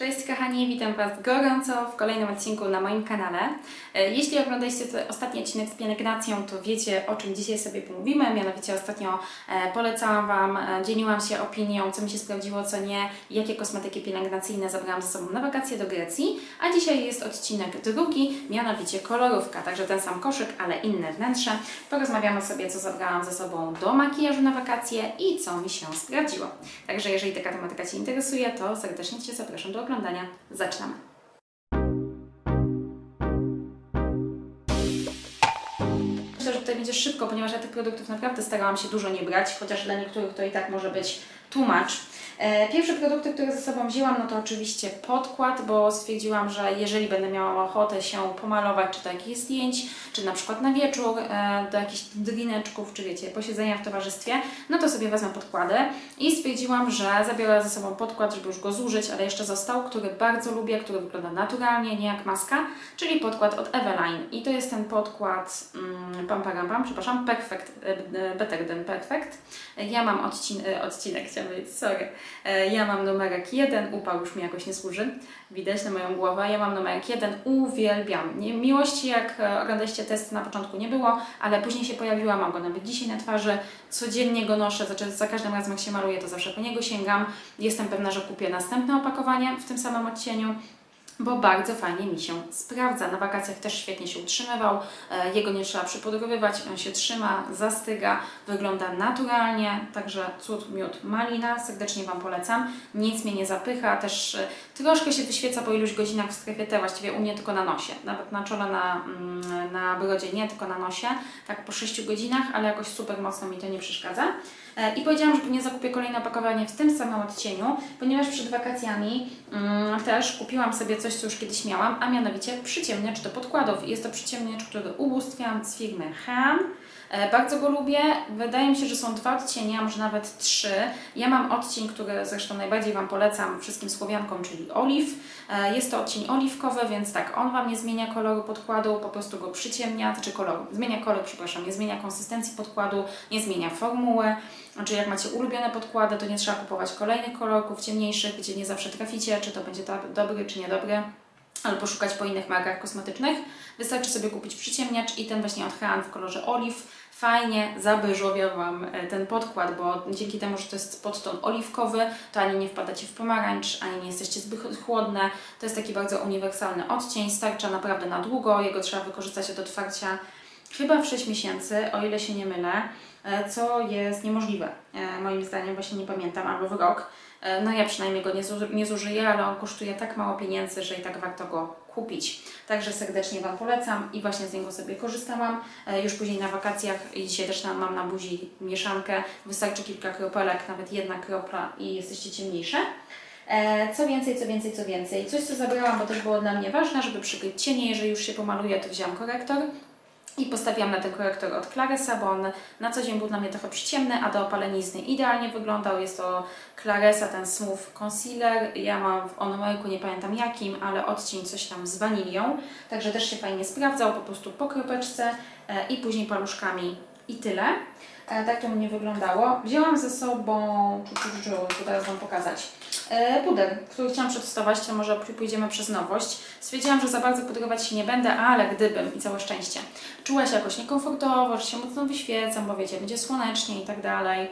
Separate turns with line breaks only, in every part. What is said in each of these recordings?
Cześć kochani, witam Was gorąco w kolejnym odcinku na moim kanale. E, Jeśli oglądaliście ostatni odcinek z pielęgnacją, to wiecie o czym dzisiaj sobie pomówimy. Mianowicie ostatnio e, polecałam Wam, e, dzieliłam się opinią, co mi się sprawdziło, co nie, jakie kosmetyki pielęgnacyjne zabrałam ze sobą na wakacje do Grecji. A dzisiaj jest odcinek drugi, mianowicie kolorówka, także ten sam koszyk, ale inne wnętrze. Porozmawiamy sobie, co zabrałam ze sobą do makijażu na wakacje i co mi się sprawdziło. Także jeżeli taka tematyka Cię interesuje, to serdecznie Cię zapraszam do oglądania. Zaczynamy. Myślę, że tutaj będzie szybko, ponieważ ja tych produktów naprawdę starałam się dużo nie brać, chociaż dla niektórych to i tak może być tłumacz. E, Pierwsze produkty, które ze sobą wzięłam, no to oczywiście podkład, bo stwierdziłam, że jeżeli będę miała ochotę się pomalować, czy do jakichś zdjęć, czy na przykład na wieczór, e, do jakichś drineczków, czy wiecie, posiedzenia w towarzystwie, no to sobie wezmę podkłady i stwierdziłam, że zabiorę ze sobą podkład, żeby już go zużyć, ale jeszcze został, który bardzo lubię, który wygląda naturalnie, nie jak maska, czyli podkład od Eveline. I to jest ten podkład mm, pam, pam, pam, przepraszam, Perfect, e, Better Than Perfect. Ja mam odcin, odcinek, powiedzieć, sorry. E, Ja mam numerek 1, upał już mi jakoś nie służy, widać na moją głowę. Ja mam numerek 1, uwielbiam. Nie, miłości, jak e, oglądaliście test na początku nie było, ale później się pojawiła, mam go nawet dzisiaj na twarzy, codziennie go noszę, znaczy za każdym razem jak się maluję, to zawsze po niego sięgam. Jestem pewna, że kupię następne opakowanie w tym samym odcieniu bo bardzo fajnie mi się sprawdza. Na wakacjach też świetnie się utrzymywał, e, jego nie trzeba przypudrowywać, on się trzyma, zastyga, wygląda naturalnie, także cud, miód, malina, serdecznie Wam polecam. Nic mnie nie zapycha, też e, troszkę się wyświeca po iluś godzinach w strefie T, właściwie u mnie tylko na nosie, nawet na czole, na, mm, na brodzie nie, tylko na nosie, tak po 6 godzinach, ale jakoś super mocno mi to nie przeszkadza. E, I powiedziałam, że pewnie zakupię kolejne opakowanie w tym samym odcieniu, ponieważ przed wakacjami też kupiłam sobie coś, co już kiedyś miałam, a mianowicie przyciemniacz do podkładów. Jest to przyciemniacz, który ubóstwiam z firmy Ham. E, Bardzo go lubię. Wydaje mi się, że są dwa odcienie, a może nawet trzy. Ja mam odcień, który zresztą najbardziej Wam polecam wszystkim Słowiankom, czyli oliw. E, Jest to odcień oliwkowy, więc tak, on Wam nie zmienia koloru podkładu, po prostu go przyciemnia, czy koloru, zmienia kolor, przepraszam, nie zmienia konsystencji podkładu, nie zmienia formuły. Znaczy jak macie ulubione podkłady, to nie trzeba kupować kolejnych kolorków ciemniejszych, gdzie nie zawsze traficie, czy to będzie dobry, czy niedobry albo szukać po innych markach kosmetycznych. Wystarczy sobie kupić przyciemniacz i ten właśnie od Hean w kolorze oliw. Fajnie zabeżowia Wam e, ten podkład, bo dzięki temu, że to jest podton oliwkowy, to ani nie wpadacie w pomarańcz, ani nie jesteście zbyt chłodne. To jest taki bardzo uniwersalny odcień, starcza naprawdę na długo, jego trzeba wykorzystać od otwarcia chyba w 6 miesięcy, o ile się nie mylę, co jest niemożliwe, e, moim zdaniem, właśnie nie pamiętam, albo w rok. E, No ja przynajmniej go nie, zu- nie zużyję, ale on kosztuje tak mało pieniędzy, że i tak warto go kupić. Także serdecznie Wam polecam i właśnie z niego sobie korzystałam. E, Już później na wakacjach i dzisiaj też mam na buzi mieszankę. Wystarczy kilka kropelek, nawet jedna kropla i jesteście ciemniejsze. E, Co więcej, co więcej, co więcej. Coś, co zabrałam, bo też było dla mnie ważne, żeby przykryć cienie. Jeżeli już się pomaluję, to wziąłam korektor. I postawiłam na ten korektor od Claresa, bo on na co dzień był dla mnie trochę przyciemny, a do opalenizny idealnie wyglądał. Jest to Claresa, ten Smooth Concealer. Ja mam w Onomerku, nie pamiętam jakim, ale odcień coś tam z wanilią. Także też się fajnie sprawdzał, po prostu po kropeczce e, i później paluszkami i tyle. E, Tak to mnie wyglądało. Wzięłam ze sobą, tu teraz Wam pokazać, e, puder, który chciałam przetestować, to może pójdziemy przez nowość. Stwierdziłam, że za bardzo pudrować się nie będę, ale gdybym, i całe szczęście, czuła się jakoś niekomfortowo, że się mocno wyświecam, bo wiecie, będzie słonecznie i tak dalej,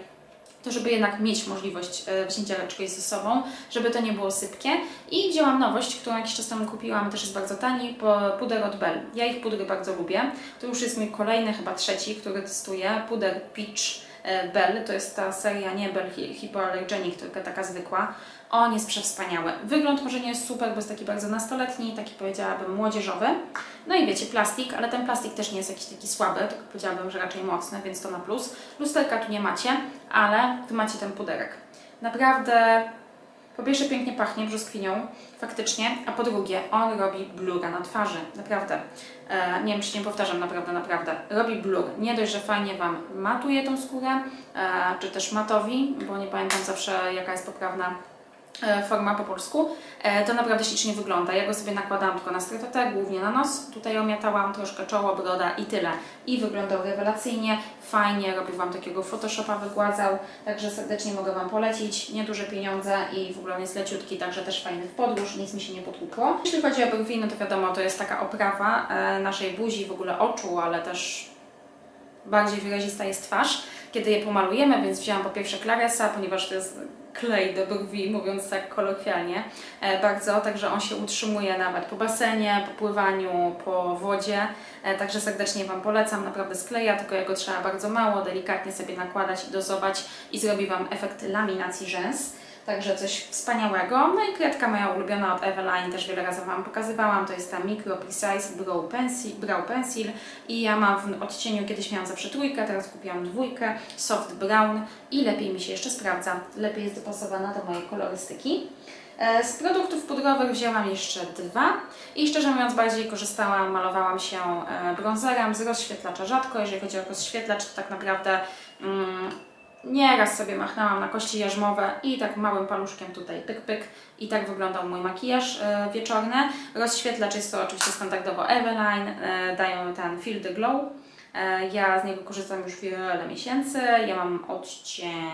to żeby jednak mieć możliwość e, wzięcia czegoś ze sobą, żeby to nie było sypkie. I wzięłam nowość, którą jakiś czas temu kupiłam, też jest bardzo tani, puder od Bell. Ja ich pudry bardzo lubię. To już jest mój kolejny, chyba trzeci, który testuję. Puder Peach Bell, to jest ta seria nie Bell Hy- Hypoallergenic, tylko taka zwykła. On jest przewspaniały. Wygląd może nie jest super, bo jest taki bardzo nastoletni, taki powiedziałabym młodzieżowy. No i wiecie, plastik, ale ten plastik też nie jest jakiś taki słaby, tylko powiedziałabym, że raczej mocny, więc to na plus. Lusterka tu nie macie, ale tu macie ten puderek. Naprawdę, po pierwsze pięknie pachnie brzoskwinią, faktycznie, a po drugie, on robi blura na twarzy, naprawdę. E, nie wiem, czy nie powtarzam, naprawdę, naprawdę. Robi blur. Nie dość, że fajnie Wam matuje tą skórę, e, czy też matowi, bo nie pamiętam zawsze, jaka jest poprawna forma po polsku, e, to naprawdę ślicznie wygląda. Ja go sobie nakładałam tylko na strefetę, głównie na nos. Tutaj omiatałam troszkę czoło, broda i tyle. I wyglądał rewelacyjnie, fajnie, robił Wam takiego Photoshopa, wygładzał, także serdecznie mogę Wam polecić. Nieduże pieniądze i w ogóle on jest leciutki, także też fajny w podróż, nic mi się nie potłukło. Jeśli chodzi o brwi, no to wiadomo, to jest taka oprawa e, naszej buzi, w ogóle oczu, ale też bardziej wyrazista jest twarz, kiedy je pomalujemy, więc wzięłam po pierwsze Claresa, ponieważ to jest klej do brwi, mówiąc tak kolokwialnie, e, bardzo, także on się utrzymuje nawet po basenie, po pływaniu, po wodzie, e, także serdecznie Wam polecam, naprawdę skleja, tylko jego trzeba bardzo mało, delikatnie sobie nakładać i dozować i zrobi Wam efekt laminacji rzęs. Także coś wspaniałego. No i kredka moja ulubiona od Eveline, też wiele razy Wam pokazywałam, to jest ta Micro Precise Brow Pencil, Brow Pencil i ja mam w odcieniu, kiedyś miałam zawsze trójkę, teraz kupiłam dwójkę, Soft Brown i lepiej mi się jeszcze sprawdza, lepiej jest dopasowana do mojej kolorystyki. E, Z produktów pudrowych wzięłam jeszcze dwa i szczerze mówiąc bardziej korzystałam, malowałam się e, bronzerem z rozświetlacza rzadko. Jeżeli chodzi o rozświetlacz, to tak naprawdę mm, nieraz sobie machnęłam na kości jarzmowe i tak małym paluszkiem tutaj pyk pyk i tak wyglądał mój makijaż e, wieczorny. Rozświetlacz jest to oczywiście standardowo Eveline, e, dają ten the Glow. E, ja z niego korzystam już wiele miesięcy, ja mam odcień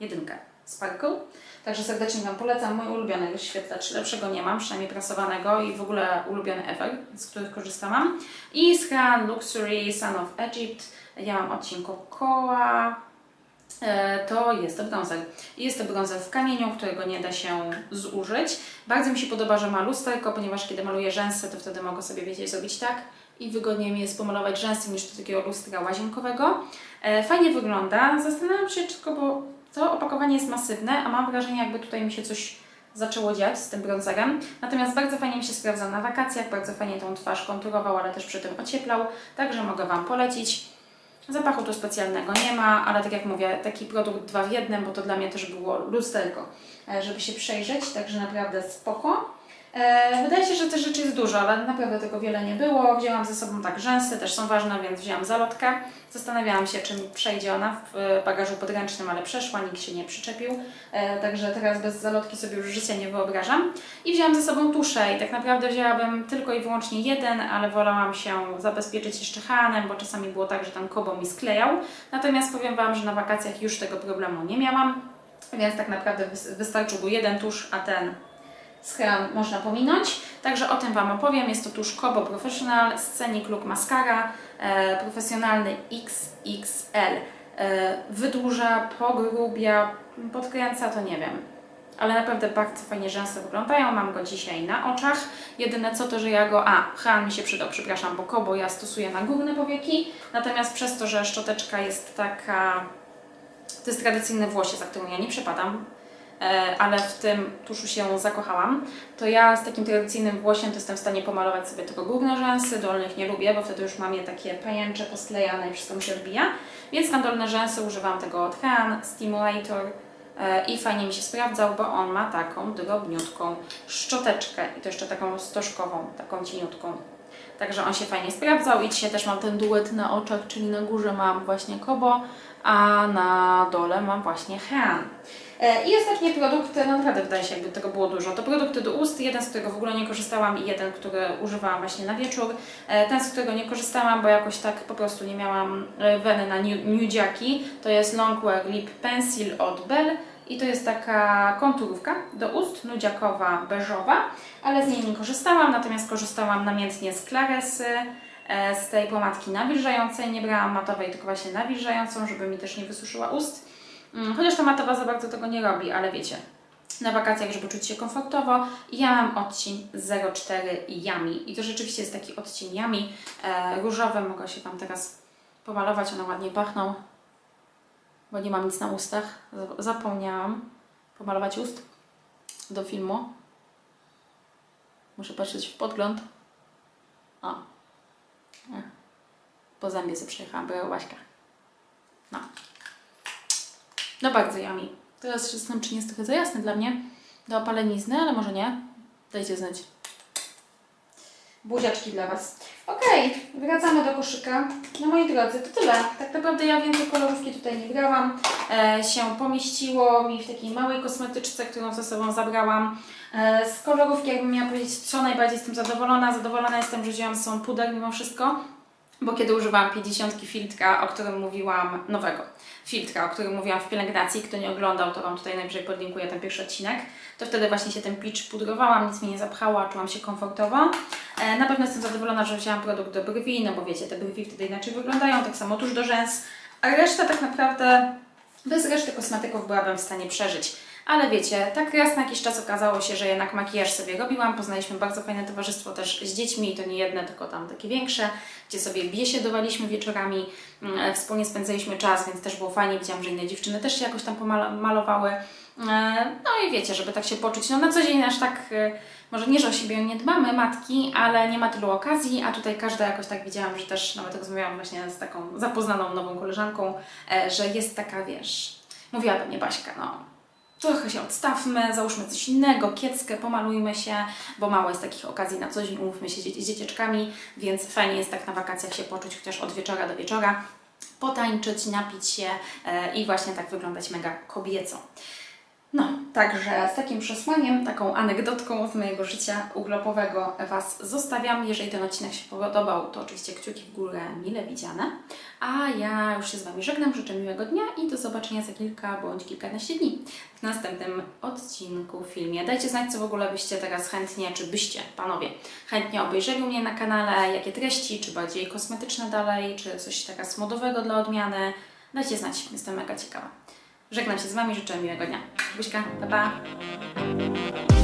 jedynkę Sparkle. Także serdecznie Wam polecam. Mój ulubiony rozświetlacz, lepszego nie mam, przynajmniej prasowanego i w ogóle ulubiony ever, z których korzystałam. I z Han Luxury Sun of Egypt. Ja mam odcień Cocoa. E, To jest to bronzer. Jest to bronzer w kamieniu, którego nie da się zużyć. Bardzo mi się podoba, że ma lusterko, ponieważ kiedy maluję rzęsy, to wtedy mogę sobie, wiecie, zrobić tak i wygodniej mi jest pomalować rzęsy niż do takiego lustra łazienkowego. E, Fajnie wygląda. Zastanawiam się, tylko, bo to opakowanie jest masywne, a mam wrażenie, jakby tutaj mi się coś zaczęło dziać z tym bronzerem. Natomiast bardzo fajnie mi się sprawdza na wakacjach, bardzo fajnie tą twarz konturował, ale też przy tym ocieplał, także mogę Wam polecić. Zapachu tu specjalnego nie ma, ale tak jak mówię, taki produkt dwa w jednym, bo to dla mnie też było lusterko, e, żeby się przejrzeć, także naprawdę spoko. E, Wydaje się, że tych rzeczy jest dużo, ale naprawdę tego wiele nie było. Wzięłam ze sobą tak rzęsy, też są ważne, więc wzięłam zalotkę. Zastanawiałam się, czy przejdzie ona w bagażu podręcznym, ale przeszła, nikt się nie przyczepił. E, Także teraz bez zalotki sobie już życia nie wyobrażam. I wzięłam ze sobą tuszę i tak naprawdę wzięłabym tylko i wyłącznie jeden, ale wolałam się zabezpieczyć jeszcze hanem, bo czasami było tak, że ten kobo mi sklejał. Natomiast powiem Wam, że na wakacjach już tego problemu nie miałam, więc tak naprawdę wys- wystarczył był jeden tusz, a ten schron można pominąć. Także o tym Wam opowiem. Jest to tusz Kobo Professional Scenic Look Mascara e, profesjonalny XXL. E, wydłuża, pogrubia, podkręca, to nie wiem. Ale naprawdę bardzo fajnie rzęsy wyglądają. Mam go dzisiaj na oczach. Jedyne co to, że ja go... A, Han mi się przydał, przepraszam, bo Kobo ja stosuję na górne powieki. Natomiast przez to, że szczoteczka jest taka... To jest tradycyjne włosie, za którą ja nie przepadam, ale w tym tuszu się zakochałam, to ja z takim tradycyjnym włosiem to jestem w stanie pomalować sobie tylko górne rzęsy, dolnych nie lubię, bo wtedy już mam je takie pajęcze, posklejane i wszystko mi się odbija. Więc na dolne rzęsy używam tego Han Stimulator e, i fajnie mi się sprawdzał, bo on ma taką drobniutką szczoteczkę i to jeszcze taką stożkową, taką cieniutką. Także on się fajnie sprawdzał i dzisiaj też mam ten duet na oczach, czyli na górze mam właśnie Kobo, a na dole mam właśnie Han. E, I ostatnie produkty, no naprawdę wydaje się, jakby tego było dużo. To produkty do ust, jeden z którego w ogóle nie korzystałam i jeden, który używałam właśnie na wieczór. E, Ten, z którego nie korzystałam, bo jakoś tak po prostu nie miałam e, weny na nu- nudziaki, to jest Longwear Lip Pencil od Bell. I to jest taka konturówka do ust, nudziakowa, beżowa, ale z niej nie korzystałam, natomiast korzystałam namiętnie z Claresy, z tej pomadki nawilżającej. Nie brałam matowej, tylko właśnie nawilżającą, żeby mi też nie wysuszyła ust. Mm, Chociaż ta matowa za bardzo tego nie robi, ale wiecie, na wakacjach, żeby czuć się komfortowo. Ja mam odcień 04 Yummy. I to rzeczywiście jest taki odcień Yummy e, różowy. Mogę się Wam teraz pomalować, one ładnie pachną, bo nie mam nic na ustach. Zap- Zapomniałam pomalować ust do filmu. Muszę patrzeć w podgląd. O. E. Po zębie sobie przejechałam, była łaśka. No. No bardzo yummy. Teraz się zastanawiam, czy nie jest trochę za jasny dla mnie do opalenizny, ale może nie. Dajcie znać. Buziaczki dla Was. Okej, wracamy do koszyka. No moi drodzy, to tyle. Tak naprawdę ja więcej kolorówki tutaj nie brałam. E, się pomieściło mi w takiej małej kosmetyczce, którą ze sobą zabrałam. E, z kolorówki, jakbym miała powiedzieć, co najbardziej jestem zadowolona. Zadowolona jestem, że wzięłam sobą puder mimo wszystko. Bo kiedy używałam 50 filtra, o którym mówiłam, nowego filtra, o którym mówiłam w pielęgnacji, kto nie oglądał, to Wam tutaj najwyżej podlinkuję ten pierwszy odcinek, to wtedy właśnie się ten pitch pudrowałam, nic mi nie zapchała, czułam się komfortowo. E, na pewno jestem zadowolona, że wzięłam produkt do brwi, no bo wiecie, te brwi wtedy inaczej wyglądają, tak samo tuż do rzęs, a reszta tak naprawdę, bez reszty kosmetyków byłabym w stanie przeżyć. Ale wiecie, tak raz na jakiś czas okazało się, że jednak makijaż sobie robiłam. Poznaliśmy bardzo fajne towarzystwo też z dziećmi, to nie jedne, tylko tam takie większe, gdzie sobie biesiadowaliśmy wieczorami, mm, wspólnie spędzaliśmy czas, więc też było fajnie. Widziałam, że inne dziewczyny też się jakoś tam pomalowały. No i wiecie, żeby tak się poczuć. No na co dzień aż tak, e, może nie, że o siebie nie dbamy, matki, ale nie ma tylu okazji, a tutaj każda jakoś tak widziałam, że też nawet rozmawiałam właśnie z taką zapoznaną nową koleżanką, e, że jest taka, wiesz, mówiła do mnie Baśka, no trochę się odstawmy, załóżmy coś innego, kieckę, pomalujmy się, bo mało jest takich okazji na co dzień, umówmy się z dzieciaczkami, więc fajnie jest tak na wakacjach się poczuć chociaż od wieczora do wieczora, potańczyć, napić się e, i właśnie tak wyglądać mega kobieco. No, także z takim przesłaniem, taką anegdotką z mojego życia urlopowego Was zostawiam. Jeżeli ten odcinek się podobał, to oczywiście kciuki w górę mile widziane. A ja już się z Wami żegnam, życzę miłego dnia i do zobaczenia za kilka bądź kilkanaście dni w następnym odcinku, filmie. Dajcie znać, co w ogóle byście teraz chętnie, czy byście, panowie, chętnie obejrzeli mnie na kanale, jakie treści, czy bardziej kosmetyczne dalej, czy coś teraz modowego dla odmiany. Dajcie znać, jestem mega ciekawa. Żegnam się z Wami, życzę miłego dnia. Buźka, pa pa!